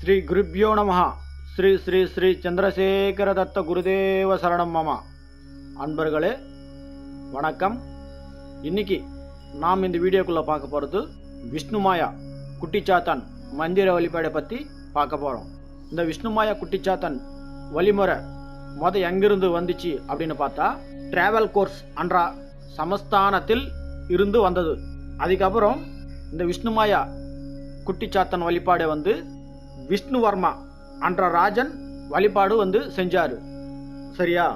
ஸ்ரீ குருப்பியோ நம ஸ்ரீ ஸ்ரீ ஸ்ரீ சந்திரசேகர தத்த குருதேவ சரணம் மம. அன்பர்களே வணக்கம். இன்னைக்கு நாம் இந்த வீடியோக்குள்ளே பார்க்க போகிறது விஷ்ணுமாயா குட்டிச்சாத்தான் மந்திர வழிபாடை பற்றி பார்க்க போகிறோம் இந்த விஷ்ணுமாயா குட்டிச்சாத்தான் வழிமுறை மொதல் எங்கிருந்து வந்துச்சு அப்படின்னு பார்த்தா டிராவல் கோர்ஸ் அன்றா சமஸ்தானத்தில் இருந்து வந்தது. அதுக்கப்புறம் இந்த விஷ்ணுமாயா குட்டிச்சாத்தன் வழிபாடை வந்து விஷ்ணுவர்மா என்ற ராஜன் வழிபாடு வந்து செஞ்சார். சரியா?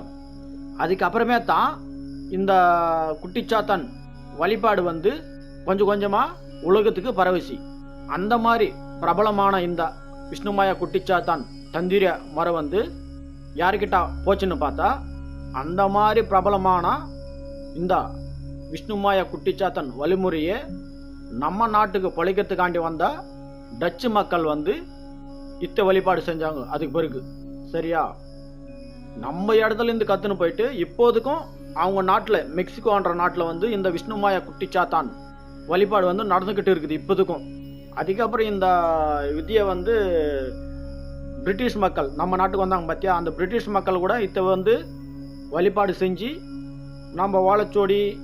அதுக்கப்புறமே தான் இந்த குட்டிச்சாத்தன் வழிபாடு வந்து கொஞ்சம் கொஞ்சமாக உலகத்துக்கு பரவசி அந்த மாதிரி பிரபலமான இந்த விஷ்ணுமாயா குட்டிச்சாத்தான் தந்திர முறை வந்து யாருக்கிட்ட போச்சுன்னு பார்த்தா அந்த மாதிரி பிரபலமான இந்த விஷ்ணுமாயா குட்டிச்சாத்தன் வழிமுறையை நம்ம நாட்டுக்கு பொழைக்கிறதுக்காண்டி வந்த டச்சு மக்கள் வந்து இத்த வழிபாடு செஞ்சாங்க. அதுக்கு பிறகு. சரியா? நம்ம இடத்துல இருந்து கத்துன்னு போயிட்டு இப்போதுக்கும் அவங்க நாட்டில் மெக்சிகோன்ற நாட்டில் வந்து இந்த விஷ்ணுமாயா குட்டிச்சாத்தான் வழிபாடு வந்து நடந்துக்கிட்டு இருக்குது இப்போதுக்கும். அதுக்கப்புறம் இந்த விதியை வந்து பிரிட்டிஷ் மக்கள் நம்ம நாட்டுக்கு வந்தாங்க பார்த்தியா அந்த பிரிட்டிஷ் மக்கள் கூட இதை வந்து வழிபாடு செஞ்சு நம்ம ஓலைச்சோடி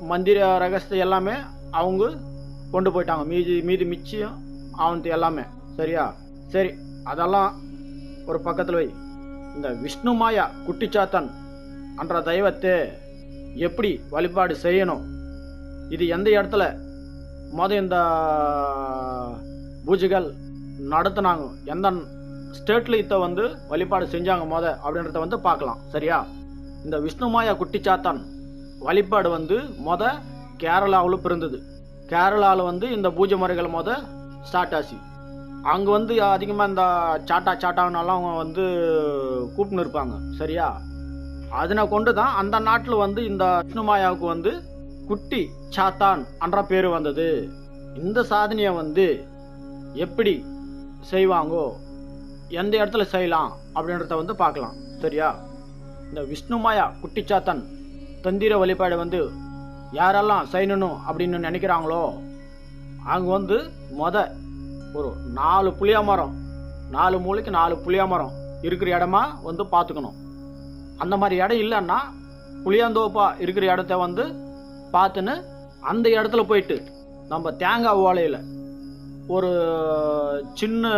மந்திர ரகசியம் எல்லாமே அவங்க கொண்டு போயிட்டாங்க. மீதி மீதி மிச்சம் அவன் எல்லாமே. சரியா? சரி அதெல்லாம் ஒரு பக்கத்தில் வை. இந்த விஷ்ணு மாயா குட்டிச்சாத்தன் என்ற தெய்வத்தை எப்படி வழிபாடு செய்யணும்? இது எந்த இடத்துல மொதல் இந்த பூஜைகள் நடத்துனாங்க? எந்த ஸ்டேட்டில் இத்த வந்து வழிபாடு செஞ்சாங்க மொதல் அப்படின்றத வந்து பார்க்கலாம். சரியா? இந்த விஷ்ணு மாயா குட்டிச்சாத்தான் வழிபாடு வந்து மொத கேரளாவில் பிறந்தது. கேரளாவில் வந்து இந்த பூஜை முறைகள் முத ஸ்டார்ட் ஆச்சு. அங்கே வந்து அதிகமாக இந்த சாட்டா சாட்டானெல்லாம் அவங்க வந்து கூப்பிட்டு இருப்பாங்க. சரியா? அதனை கொண்டு தான் அந்த நாட்டில் வந்து இந்த விஷ்ணுமாயாவுக்கு வந்து குட்டி சாத்தான் என்ற பேர் வந்தது. இந்த சாதனையை வந்து எப்படி செய்வாங்கோ எந்த இடத்துல செய்யலாம் அப்படின்றத வந்து பார்க்கலாம். சரியா? இந்த விஷ்ணுமாயா குட்டிச்சாத்தன் தந்திர வழிபாடு வந்து யாரெல்லாம் செய்யணும் அப்படின்னு நினைக்கிறாங்களோ அவங்க வந்து மொதல் ஒரு நாலு புளியா மரம். நாலு மூளைக்கு நாலு புளியா மரம். இருக்கிற இடமா வந்து பார்த்துக்கணும். அந்த மாதிரி இடம் இல்லைன்னா புளியாந்தோப்பா இருக்கிற இடத்த வந்து பார்த்துன்னு அந்த இடத்துல போயிட்டு நம்ம தேங்காய் ஓலையில் ஒரு சின்ன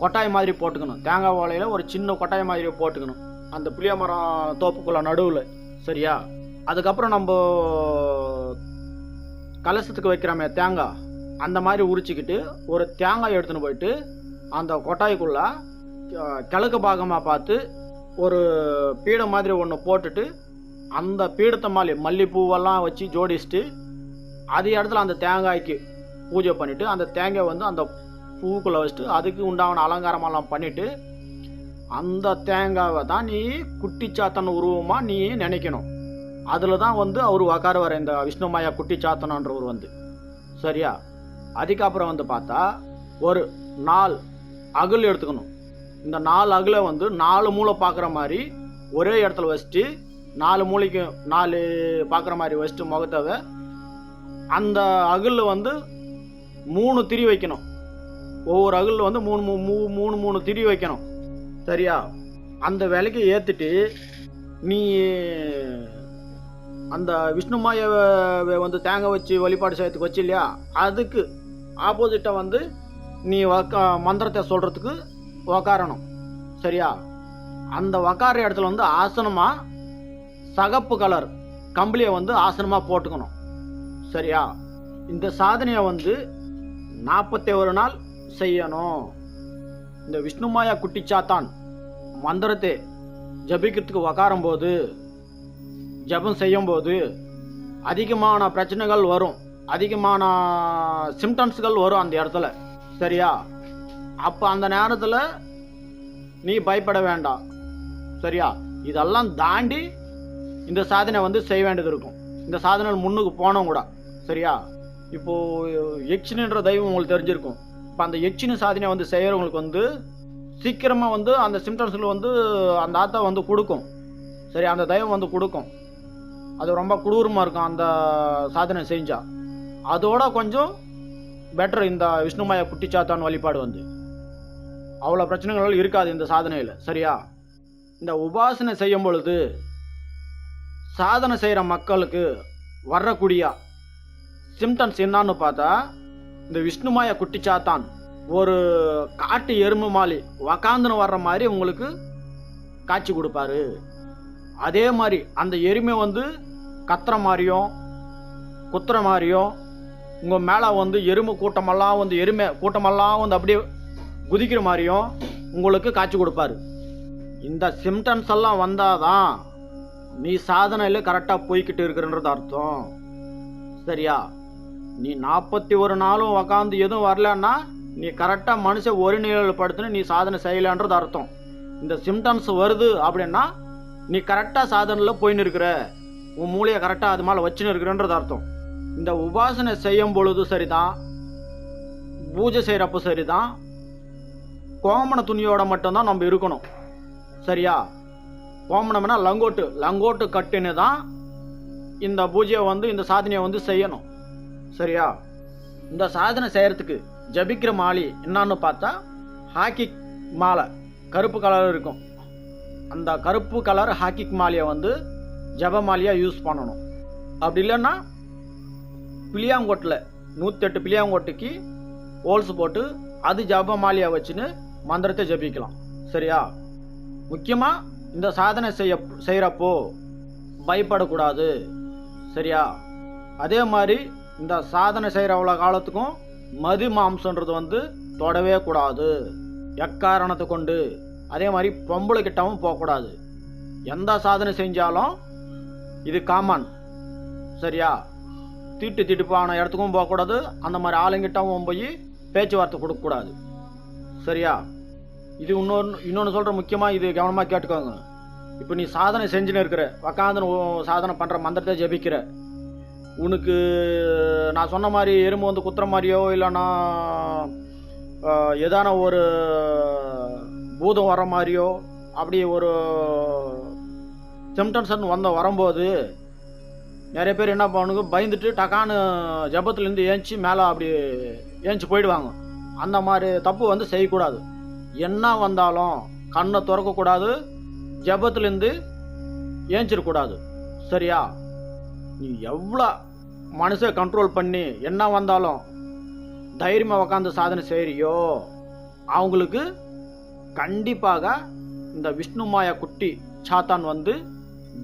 கொட்டாய் மாதிரி போட்டுக்கணும். தேங்காய் ஓலையில் ஒரு சின்ன கொட்டாய் மாதிரி போட்டுக்கணும். அந்த புளிய மரம் தோப்புக்குள்ள நடுவில். சரியா? அதுக்கப்புறம் நம்ம கலசத்துக்கு வைக்கிறோமே தேங்காய். அந்த மாதிரி உரிச்சிக்கிட்டு ஒரு தேங்காய் எடுத்துன்னு போயிட்டு அந்த கொட்டாய்க்குள்ள கிழக்கு பாகமாக பார்த்து ஒரு பீடம் மாதிரி ஒன்று போட்டுட்டு அந்த பீடத்தை மாலி மல்லிப்பூவெல்லாம் வச்சு ஜோடிச்சுட்டு அதே இடத்துல அந்த தேங்காய்க்கு பூஜை பண்ணிவிட்டு அந்த தேங்காய் வந்து அந்த பூவுக்குள்ளே வச்சுட்டு அதுக்கு உண்டான அலங்காரமெல்லாம் பண்ணிவிட்டு அந்த தேங்காவை தான் நீ குட்டிச்சாத்தன் உருவமாக நீ நினைக்கணும். அதில் தான் வந்து அவர் உக்காருவார் இந்த விஷ்ணுமாயா குட்டிச்சாத்தனன்றவர் வந்து. சரியா? அதுக்கப்புறம் வந்து பார்த்தா ஒரு நாலு அகல் எடுத்துக்கணும். இந்த நாலு அகலை வந்து நாலு மூளை பார்க்குற மாதிரி ஒரே இடத்துல வச்சுட்டு நாலு மூளைக்கு நாலு பார்க்குற மாதிரி வச்சுட்டு முகத்தவை அந்த அகலில் வந்து மூணு திரி வைக்கணும். ஒவ்வொரு அகலில் வந்து மூணு மூ- மூ- மூணு மூணு திரி வைக்கணும். சரியா? அந்த விலைக்கு ஏற்றுட்டு நீ அந்த விஷ்ணுமாய வந்து தேங்காய் வச்சு வழிபாடு செய்யறதுக்கு வச்சு இல்லையா? அதுக்கு ஆப்போசிட்டை வந்து நீ வக்க மந்திரத்தை சொல்கிறதுக்கு உக்காரணும் சரியா? அந்த உக்கார இடத்துல வந்து ஆசனமாக சகப்பு கலர் கம்பளியை வந்து ஆசனமாக போட்டுக்கணும். சரியா? இந்த சாதனையை வந்து நாற்பத்தி ஒரு நாள் செய்யணும். இந்த விஷ்ணுமாயா குட்டிச்சாத்தான் மந்திரத்தை ஜபிக்கிறதுக்கு உக்காரும்போது ஜெபம் செய்யும்போது அதிகமான பிரச்சனைகள் வரும். அதிகமான சிம்டம்ஸ்கள் வரும் அந்த இடத்துல. சரியா? அப்போ அந்த நேரத்தில் நீ பயப்பட வேண்டாம். சரியா? இதெல்லாம் தாண்டி இந்த சாதனை வந்து செய்ய வேண்டியது இருக்கும். இந்த சாதனை முன்னுக்கு போனோம் கூட. சரியா? இப்போது யக்ஷினின்ற தெய்வம் உங்களுக்கு தெரிஞ்சிருக்கும். இப்போ அந்த யக்ஷினி சாதனை வந்து செய்கிறவங்களுக்கு வந்து சீக்கிரமாக வந்து அந்த சிம்டம்ஸில் வந்து அந்த ஆத்தா வந்து கொடுக்கும். சரி அந்த தெய்வம் வந்து கொடுக்கும். அது ரொம்ப கொடூரமாக இருக்கும் அந்த சாதனை செஞ்சால் அதோட கொஞ்சம் பெட்டர் இந்த விஷ்ணுமாயா குட்டிச்சாத்தான் வழிபாடு வந்து. அவ்வளோ பிரச்சனைகள் இருக்காது இந்த சாதனையில் சரியா? இந்த உபாசனை செய்யும் பொழுது சாதனை செய்கிற மக்களுக்கு வரக்கூடிய சிம்டம்ஸ் என்னன்னு பார்த்தா இந்த விஷ்ணுமாய குட்டிச்சாத்தான் ஒரு காட்டு எறும்பு மாலி உக்காந்துன்னு வர்ற மாதிரி உங்களுக்கு காட்சி கொடுப்பாரு. அதே மாதிரி அந்த எருமை வந்து கத்துற மாதிரியும் குத்துற மாதிரியும் உங்கள் மேலே வந்து எருமை கூட்டமெல்லாம் வந்து எருமை கூட்டமெல்லாம் வந்து அப்படியே குதிக்கிற மாதிரியும் உங்களுக்கு காட்சி கொடுப்பாரு. இந்த சிம்டம்ஸ் எல்லாம் வந்தால் தான் நீ சாதனையில் கரெக்டாக போய்கிட்டு இருக்கிறன்றது அர்த்தம். சரியா? நீ நாற்பத்தி ஒரு நாளும் உக்காந்து எதுவும் வரலன்னா நீ கரெக்டாக மனுஷன் ஒரு படுத்துன்னு நீ சாதனை செய்யலான்றது அர்த்தம். இந்த சிம்டம்ஸ் வருது அப்படின்னா நீ கரெக்டாக சாதனையில் போயின்னு இருக்கிற. உன் மூளையை கரெக்டாக அது மேலே வச்சுன்னு இருக்கிறன்றது அர்த்தம். இந்த உபாசனை செய்யும் பொழுது சரிதான் பூஜை செய்கிறப்போ சரிதான் கோமண துணியோட மட்டும்தான் நம்ம இருக்கணும். சரியா? கோமணம்னா லங்கோட்டு. லங்கோட்டு கட்டுன்னு தான் இந்த பூஜையை வந்து இந்த சாதனையை வந்து செய்யணும். சரியா? இந்த சாதனை செய்கிறதுக்கு ஜபிக்கிற மாலி என்னான்னு பார்த்தா ஹாக்கி மாலை கருப்பு கலர் இருக்கும். அந்த கருப்பு கலர் ஹாக்கி மாலையை வந்து ஜப மாலையாக யூஸ் பண்ணணும். அப்படி இல்லைன்னா பிளியாங்கோட்டில் நூற்றி எட்டு பிளியாங்கோட்டுக்கு ஹோல்ஸ் போட்டு அது ஜப மாலையை வச்சுன்னு மந்திரத்தை ஜபிக்கலாம். சரியா? முக்கியமாக இந்த சாதனை செய்ய செய்கிறப்போ பயப்படக்கூடாது. சரியா? அதே மாதிரி இந்த சாதனை செய்கிற அவ்வளோ காலத்துக்கும் மது மாம்சன்றது வந்து தொடவே கூடாது. எக்காரணத்தை கொண்டு? அதே மாதிரி பொம்பளை கிட்டவும் போகக்கூடாது. எந்த சாதனை செஞ்சாலும் இது காமன் சரியா? தீட்டு திட்டுப்பான இடத்துக்கும் போகக்கூடாது. அந்த மாதிரி ஆளுங்கிட்டவும் போய் பேச்சுவார்த்தை கொடுக்கக்கூடாது. சரியா? இது இன்னொன்று இன்னொன்று சொல்கிற முக்கியமாக இது கவனமாக கேட்டுக்கோங்க. இப்போ நீ சாதனை செஞ்சுன்னு இருக்கிற உக்காந்து சாதனை பண்ணுற மந்திரத்தை ஜெபிக்கிற. உனக்கு நான் சொன்ன மாதிரி எறும்பு வந்து குத்துற மாதிரியோ இல்லைன்னா எதான ஒரு பூதம் வர மாதிரியோ அப்படி ஒரு சிம்டம்ஸ் வந்த வரும்போது நிறைய பேர் என்ன பண்ணுங்க பயந்துட்டு டக்கான்னு ஜபத்துலேருந்து ஏஞ்சி மேலே அப்படி ஏஞ்சி போயிடுவாங்க. அந்த மாதிரி தப்பு வந்து செய்யக்கூடாது. என்ன வந்தாலும் கண்ணை திறக்கக்கூடாது ஜபத்துலேருந்து ஏஞ்சிடக்கூடாது. சரியா? நீ எவ்வளோ மனசை கண்ட்ரோல் பண்ணி என்ன வந்தாலும் தைரியமாக உக்காந்து சாதனை செய்கிறியோ அவங்களுக்கு கண்டிப்பாக இந்த விஷ்ணுமாயா குட்டி சாத்தான் வந்து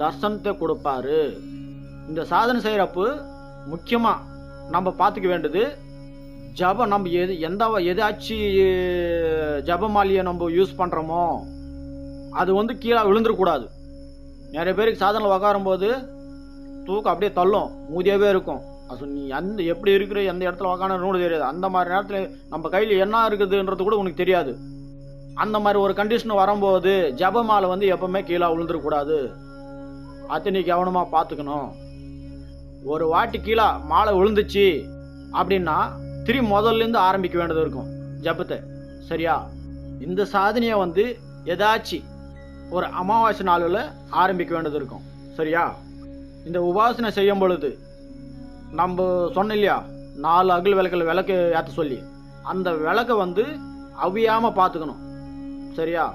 தர்சனத்தை கொடுப்பாரு. இந்த சாதனை செய்கிறப்போ முக்கியமாக நம்ம பார்த்துக்க வேண்டியது ஜபம் நம்ம எது எந்த எதாச்சும் ஜபமாலியை நம்ம யூஸ் பண்ணுறோமோ அது வந்து கீழே விழுந்துடக்கூடாது. நிறைய பேருக்கு சாதனை உக்காரும்போது தூக்கம் அப்படியே தள்ளும் மூதியாகவே இருக்கும். அது நீ எந்த எப்படி இருக்கிற எந்த இடத்துல உக்காணுன்னு தெரியாது. அந்த மாதிரி நேரத்தில் நம்ம கையில் என்ன இருக்குதுன்றது கூட உனக்கு தெரியாது. அந்த மாதிரி ஒரு கண்டிஷன் வரும்போது ஜபமாலை வந்து எப்பவுமே கீழே விழுந்துடக்கூடாது. அதை நீ கவனமாக பார்த்துக்கணும். ஒரு வாட்டி கீழே மாலை விழுந்துச்சு அப்படின்னா திரும்பி முதல்லேருந்து ஆரம்பிக்க வேண்டியது இருக்கும். ஜபத்தை. சரியா? இந்த சாதனையை வந்து ஏதாச்சும் ஒரு அமாவாசை நாளில் ஆரம்பிக்க வேண்டியது இருக்கும். சரியா? இந்த உபாசனை செய்யும் பொழுது நம்ம சொன்ன இல்லையா? நாலு அகல் விளக்கில் விளக்கு ஏற்ற சொல்லி அந்த விளக்கை வந்து அவியாமல் பார்த்துக்கணும். சரியா?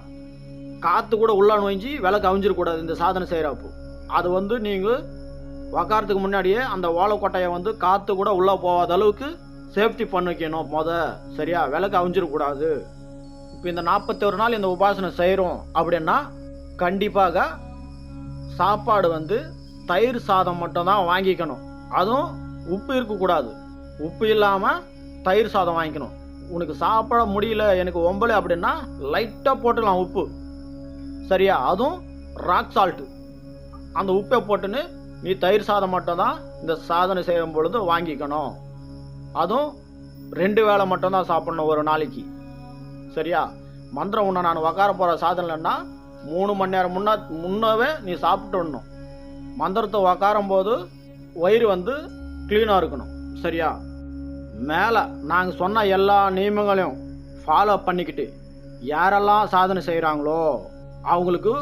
காற்று கூட உள்ள நோய்ஞ்சி விளக்கு அவிஞ்சிடக்கூடாது இந்த சாதனை செய்கிறப்போ அது வந்து நீங்கள் உக்காரத்துக்கு முன்னாடியே அந்த ஓலைக்கொட்டையை வந்து காற்று கூட உள்ளே போகாத அளவுக்கு சேஃப்டி பண்ண வைக்கணும் சரியா? விளக்கு அவிஞ்சிடக்கூடாது. இப்போ இந்த நாற்பத்தொரு நாள் இந்த உபாசனை செய்கிறோம் அப்படின்னா கண்டிப்பாக சாப்பாடு வந்து தயிர் சாதம் மட்டும்தான் வாங்கிக்கணும். அதுவும் உப்பு இருக்கக்கூடாது. உப்பு இல்லாமல் தயிர் சாதம் வாங்கிக்கணும். உனக்கு சாப்பிட முடியல எனக்கு ஒம்பலை அப்படின்னா லைட்டாக போட்டுடலாம் உப்பு. சரியா? அதுவும் ராக் சால்ட்டு அந்த உப்பை போட்டுன்னு நீ தயிர் சாதம் மட்டும்தான் இந்த சாதனை செய்யும் பொழுது வாங்கிக்கணும். அதுவும் ரெண்டு வேளை மட்டும்தான் சாப்பிடணும் ஒரு நாளைக்கு. சரியா? மந்திரம் உன்னை நான் உக்கார போகிற சாதனைன்னா மூணு மணி நேரம் முன்னா முன்னவே நீ சாப்பிட்டுடணும் மந்திரத்தை உக்காரும் போது வயிறு வந்து க்ளீனாக இருக்கணும். சரியா? மேலே நாங்கள் சொன்ன எல்லா நியமங்களையும் ஃபாலோ பண்ணிக்கிட்டு யாரெல்லாம் சாதனை செய்கிறாங்களோ அவங்களுக்கு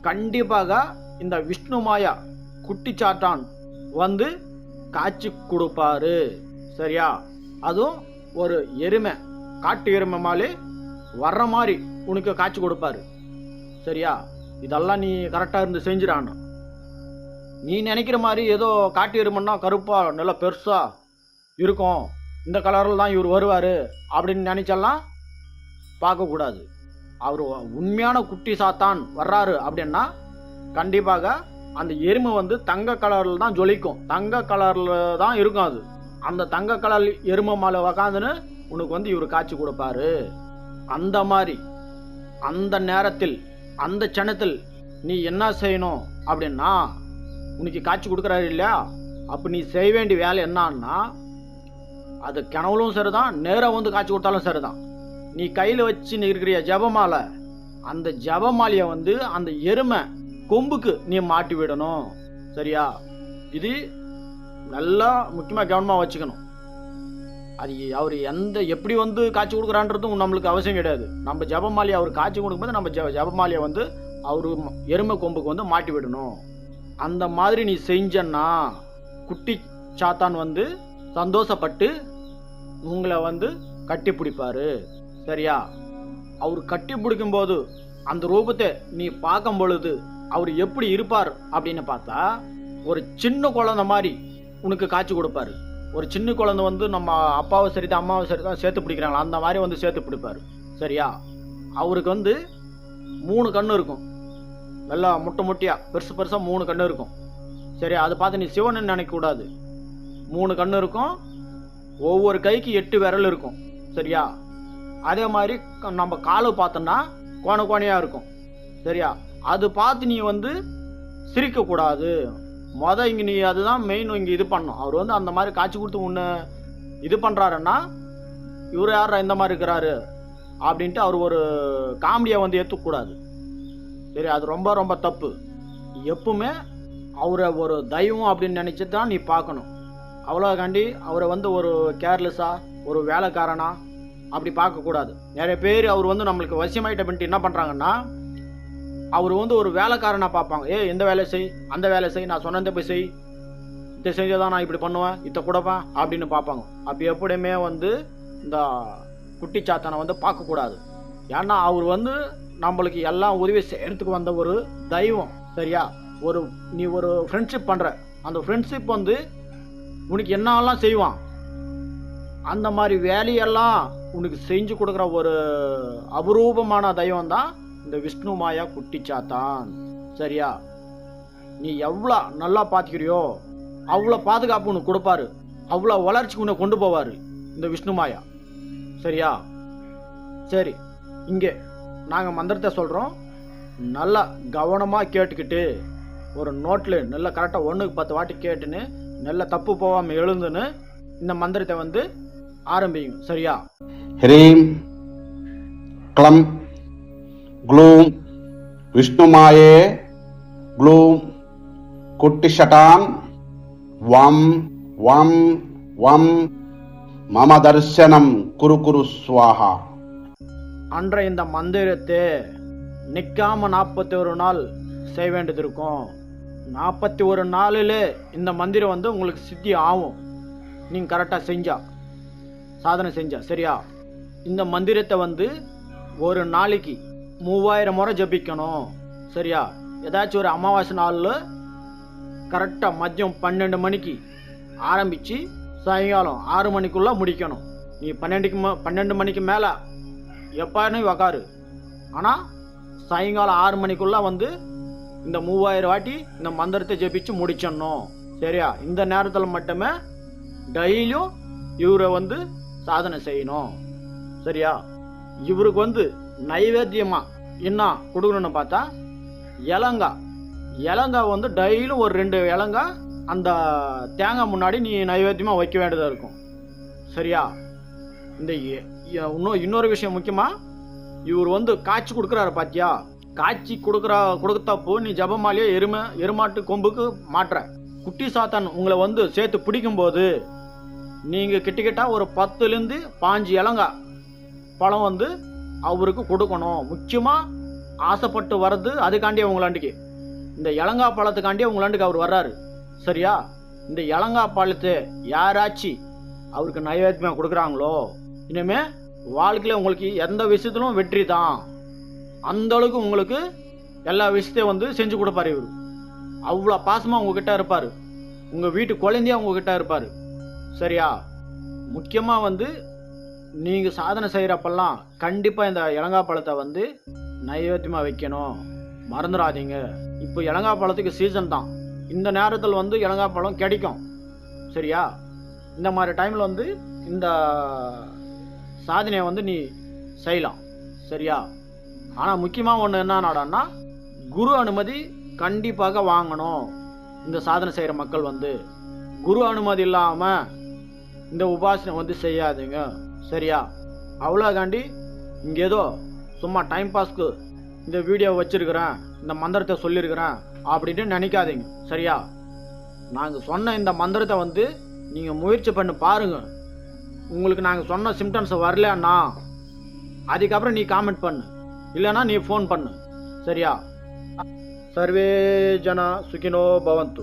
கண்டிப்பாக இந்த விஷ்ணு மாயா குட்டிச்சாத்தான் வந்து காய்ச்சி கொடுப்பாரு. சரியா? அதுவும் ஒரு எருமை காட்டு எருமை மாதிரி வர்ற மாதிரி உனக்கு காய்ச்சி கொடுப்பாரு. சரியா? இதெல்லாம் நீ கரெக்டாக இருந்து செஞ்சிடான்னு. நீ நினைக்கிற மாதிரி ஏதோ காட்டு எருமைன்னா கருப்பாக நல்லா பெருசாக இருக்கும். இந்த கலரில் தான் இவர் வருவார் அப்படின்னு நினச்செல்லாம் பார்க்கக்கூடாது அவர் உண்மையான குட்டி சாத்தான் வர்றாரு அப்படின்னா கண்டிப்பாக அந்த எருமை வந்து தங்க கலரில் தான் ஜொலிக்கும். தங்க கலரில் தான் இருக்கும் அது. அந்த தங்க கலர் எருமை மேலே உக்காந்துன்னு உனக்கு வந்து இவர் காட்சி கொடுப்பாரு. அந்த மாதிரி அந்த நேரத்தில் அந்த சனத்தில் நீ என்ன செய்யணும் அப்படின்னா உனக்கு காட்சி கொடுக்குறாரு இல்லையா? அப்போ நீ செய்ய வேண்டிய வேலை என்னன்னா அது கனவுலும் சரிதான் நேராக வந்து காட்சி கொடுத்தாலும் சரிதான். நீ கையில் வச்சு நீ இருக்கிற ஜபமாலை அந்த ஜபமாலையை வந்து அந்த எருமை கொம்புக்கு நீ மாட்டி விடணும். சரியா? இது நல்லா முக்கியமாக கவனமாக வச்சுக்கணும். அது அவர் எந்த எப்படி வந்து காட்சி கொடுக்குறான்றதும் நம்மளுக்கு அவசியம் கிடையாது. நம்ம ஜபமாலியை அவர் காட்சி கொடுக்கும்போது நம்ம ஜ ஜபமாலியை வந்து அவர் எருமை கொம்புக்கு வந்து மாட்டி விடணும். அந்த மாதிரி நீ செஞ்சன்னா குட்டி சாத்தான் வந்து சந்தோஷப்பட்டு உங்களை வந்து கட்டி பிடிப்பாரு. சரியா? அவர் கட்டி பிடிக்கும்போது அந்த ரூபத்தை நீ பார்க்கும் பொழுது அவர் எப்படி இருப்பார் அப்படின்னு பார்த்தா ஒரு சின்ன குழந்தை மாதிரி உனக்கு காட்சி கொடுப்பாரு. ஒரு சின்ன குழந்தை வந்து நம்ம அப்பாவை சரி தான் அம்மாவை சரி தான் சேர்த்து பிடிக்கிறாங்களா? அந்த மாதிரி வந்து சேர்த்து பிடிப்பாரு. சரியா? அவருக்கு வந்து மூணு கண்ணு இருக்கும். நல்லா முட்டை முட்டியாக பெருசு பெருசாக மூணு கண்ணு இருக்கும். சரி அதை பார்த்து நீ சிவன் நினைக்கக்கூடாது மூணு கண்ணு இருக்கும். ஒவ்வொரு கைக்கு எட்டு விரல் இருக்கும். சரியா? அதே மாதிரி க- நம்ம காலு பார்த்தோன்னா கோண கோணையாக இருக்கும். சரியா? அது பார்த்து நீ வந்து சிரிக்கக்கூடாது. மொதல் இங்கே நீ அதுதான் மெயின் இங்கே இது பண்ணும் அவர் வந்து அந்த மாதிரி காட்சி கொடுத்து உன்னை இது பண்ணுறாருன்னா இவர் யார் இந்த மாதிரி இருக்கிறாரு? அப்படின்ட்டு அவர் ஒரு காமெடியை வந்து ஏற்றுக்கூடாது சரி அது ரொம்ப ரொம்ப தப்பு. எப்பவுமே அவரை ஒரு தெய்வம் அப்படின்னு நினச்சி தான் நீ பார்க்கணும். அவ்வளோக்காண்டி அவரை வந்து ஒரு கேர்லெஸ்ஸாக ஒரு வேலைக்காரனா அப்படி பார்க்கக்கூடாது. நிறைய பேர் அவர் வந்து நம்மளுக்கு வசியமாயிட்ட பண்ணிட்டு என்ன பண்ணுறாங்கன்னா அவர் வந்து ஒரு வேலைக்காரனை பார்ப்பாங்க. ஏ இந்த வேலை செய் அந்த வேலை செய் நான் சொன்னதை போய் செய். இதை செஞ்சால் நான் இப்படி பண்ணுவேன் இதை கொடுப்பேன் அப்படின்னு பார்ப்பாங்க. அப்படி எப்படியுமே வந்து இந்த குட்டிச்சாத்தனை வந்து பார்க்கக்கூடாது. ஏன்னா அவர் வந்து நம்மளுக்கு எல்லாம் உதவி செய்யறதுக்கு வந்த ஒரு தெய்வம் சரியா? ஒரு நீ ஒரு ஃப்ரெண்ட்ஷிப் பண்ணுற அந்த ஃப்ரெண்ட்ஷிப் வந்து உனக்கு என்னெல்லாம் செய்வான்? அந்த மாதிரி வேலையெல்லாம் உனக்கு செஞ்சு கொடுக்குற ஒரு அபரூபமான தெய்வம் தான் இந்த விஷ்ணு மாயா குட்டிச்சாத்தான். சரியா? நீ எவ்வளோ நல்லா பார்த்துக்கிறியோ அவ்வளோ பாதுகாப்பு உனக்கு கொடுப்பாரு. அவ்வளோ வளர்ச்சிக்கு உன்னை கொண்டு போவார் இந்த விஷ்ணு மாயா. சரியா? சரி இங்கே நாங்கள் மந்திரத்தை சொல்கிறோம் நல்லா கவனமாக கேட்டுக்கிட்டு ஒரு நோட்டில் நல்லா கரெக்டாக ஒன்றுக்கு பத்து வாட்டி கேட்டுன்னு நல்ல தப்பு போகாமல் எழுந்துன்னு இந்த மந்திரத்தை வந்து ஆரம்பிக்கும் சரியா? ஹரீம். க்ளம். க்ளூம் விஷ்ணுமாயே க்ளூம் குட்டிஷட்டாம் வம் வம் வம் மம தர்சனம் குரு குரு சுவாகா அன்ற இந்த மந்திரத்தை நிற்காம நாற்பத்தி ஒரு நாள் செய்ய வேண்டியது இருக்கும் நாற்பத்தி ஒரு நாளில் இந்த மந்திரம் வந்து உங்களுக்கு சித்தி ஆகும். நீங்கள் கரெக்டாக செஞ்சா. சாதனை செஞ்சா சரியா? இந்த மந்திரத்தை வந்து ஒரு நாளைக்கு மூவாயிரம் முறை ஜபிக்கணும். சரியா? ஏதாச்சும் ஒரு அமாவாசை நாளில் கரெக்டாக மதியம் பன்னெண்டு மணிக்கு ஆரம்பித்து சாயங்காலம் ஆறு மணிக்குள்ளே முடிக்கணும். நீ பன்னெண்டுக்கு ம பன்னெண்டு மணிக்கு மேலே எப்பாருன்னு உக்காரு. ஆனால் சாயங்காலம் ஆறு மணிக்குள்ளே வந்து இந்த மூவாயிரம் வாட்டி இந்த மந்திரத்தை ஜெபிச்சு முடிச்சிடணும். சரியா? இந்த நேரத்தில் மட்டுமே டெய்லியும் இவரை வந்து சாதனை செய்யணும். சரியா? இவருக்கு வந்து நைவேத்தியமா? என்ன கொடுக்கணும்னு பார்த்தா இலங்காய் இலங்காய் வந்து டெய்லியும் ஒரு ரெண்டு இலங்கா அந்த தேங்காய் முன்னாடி நீ நைவேத்தியமாக வைக்க வேண்டியதாக இருக்கும். சரியா? இந்த இன்னும் இன்னொரு விஷயம் முக்கியமாக இவர் வந்து காய்ச்சி கொடுக்குறாரு பாத்தியா? காய்ச்சி கொடுக்குற கொடுத்தப்போ நீ ஜபமாலியே எருமை எருமாட்டு கொம்புக்கு மாட்டுற. குட்டி சாத்தான் உங்களை வந்து சேர்த்து பிடிக்கும்போது நீங்கள் கிட்டக்கிட்ட ஒரு பத்துலேருந்து பாஞ்சு இலங்கா பழம் வந்து அவருக்கு கொடுக்கணும். முக்கியமாக ஆசைப்பட்டு வர்றது அதுக்காண்டியே அவங்களாண்டிக்கு இந்த இளங்கா பழத்துக்காண்டியே உங்களாண்டுக்கு அவர் வர்றாரு. சரியா? இந்த இளங்கா பழத்தை யாராச்சும் அவருக்கு நைவேத்தியமாக கொடுக்குறாங்களோ இனிமே வாழ்க்கையில் உங்களுக்கு எந்த விஷயத்திலும் வெற்றி தான். அந்த அளவுக்கு உங்களுக்கு எல்லா விஷயத்தையும் வந்து செஞ்சு கொடுப்பார் இவர். அவ்வளோ பாசமாக உங்ககிட்ட இருப்பார். உங்கள் வீட்டு குழந்தையாக உங்ககிட்ட இருப்பார். சரியா? முக்கியமாக வந்து நீங்கள் சாதனை செய்கிறப்பெல்லாம் கண்டிப்பாக இந்த இளங்கா பழத்தை வந்து நைவேத்தியமாக வைக்கணும். மறந்துடாதீங்க. இப்போ இளங்கா பழத்துக்கு சீசன் தான். இந்த நேரத்தில் வந்து இளங்கா பழம் கிடைக்கும். சரியா? இந்த மாதிரி டைமில் வந்து இந்த சாதனையை வந்து நீ செய்யலாம். சரியா? ஆனால் முக்கியமாக ஒன்று என்னடான்னா குரு அனுமதி கண்டிப்பாக வாங்கணும். இந்த சாதனை செய்கிற மக்கள் வந்து. குரு அனுமதி இல்லாமல் இந்த உபாசனை வந்து செய்யாதீங்க. சரியா? அவ்வளோகாண்டி இங்கே ஏதோ சும்மா டைம் பாஸ்க்கு இந்த வீடியோ வச்சிருக்கிறேன் இந்த மந்திரத்தை சொல்லியிருக்கிறேன் அப்படின்ட்டு நினைக்காதீங்க சரியா? நாங்கள் சொன்ன இந்த மந்திரத்தை வந்து நீங்கள் முயற்சி பண்ணி பாருங்கள் உங்களுக்கு நாங்கள் சொன்ன சிம்டம்ஸ் வரலன்னா அதுக்கப்புறம் நீ காமெண்ட் பண்ணு. இல்லைன்னா நீ ஃபோன் பண்ணு. சரியா? சர்வே ஜன சுகினோ பவந்து.